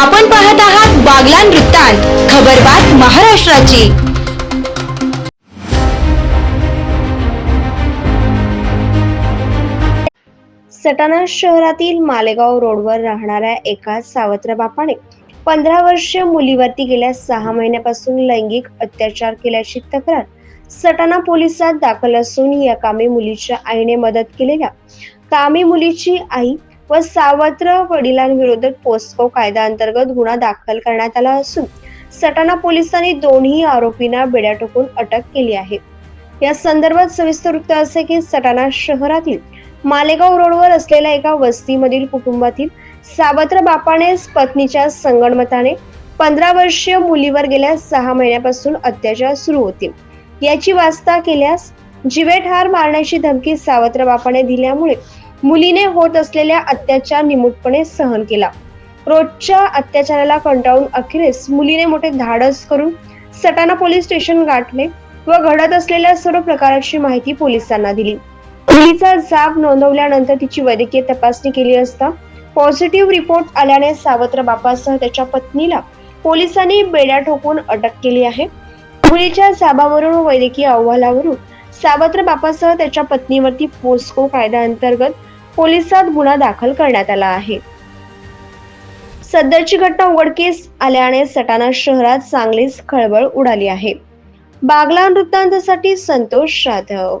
आपण पाहत आहात बागलान वृत्तांत खबरबात महाराष्ट्राची. सटाणा शहरातील मालेगाव रोडवर राहणाऱ्या एका सावत्र बापाने पंधरा वर्षीय मुलीवरती गेल्या सहा महिन्यापासून लैंगिक अत्याचार केल्याची तक्रार सटाणा पोलिसात दाखल असून या कामी मुलीच्या आईने मदत केलेल्या कामी मुलीची आई व सावत्र वडिलांविरोधात पोस्को कायदा अंतर्गत गुन्हा दाखल करण्यात आला असून सटाणा पोलिसांनी दोन्ही आरोपींना बेड्या टोकून अटक केली आहे. या संदर्भात सविस्तर वृत्त असे की सटाणा शहरातील मालेगाव रोडवर असलेल्या एका वस्तीमधील कुटुंबातील सावत्र बापानेच पत्नीच्या संगणमताने पंधरा वर्षीय मुलीवर गेल्या सहा महिन्यापासून अत्याचार सुरू होते. याची वास्ता केल्यास जीवेठार मारण्याची धमकी सावत्र बापाने दिल्यामुळे मुलीने होत असलेल्या अत्याचार निमूटपणे सहन केला. रोजच्या अत्याचाराला कंटाळून अखेरीस मुलीने मोठे धाडस करून सटाणा पोलीस स्टेशन गाठले व घडत असलेल्या सर्व प्रकाराची माहिती पोलिसांना दिली. मुलीचा जाब नोंदवल्यानंतर तिची वैद्यकीय तपासणी केली असता पॉझिटिव्ह रिपोर्ट आल्याने सावत्र बापासह त्याच्या पत्नीला पोलिसांनी बेड्या ठोकून अटक केली आहे. मुलीच्या जाबावरून वैद्यकीय अहवालावरून सावत्र बापासह त्याच्या पत्नीवरती पोस्को कायद्याअंतर्गत पोलिसात गुन्हा दाखल करण्यात आला आहे. सध्याची घटना उघडकीस आल्याने सटाणा शहरात चांगलीच खळबळ उडाली आहे. बागला वृत्तांतासाठी संतोष जाधव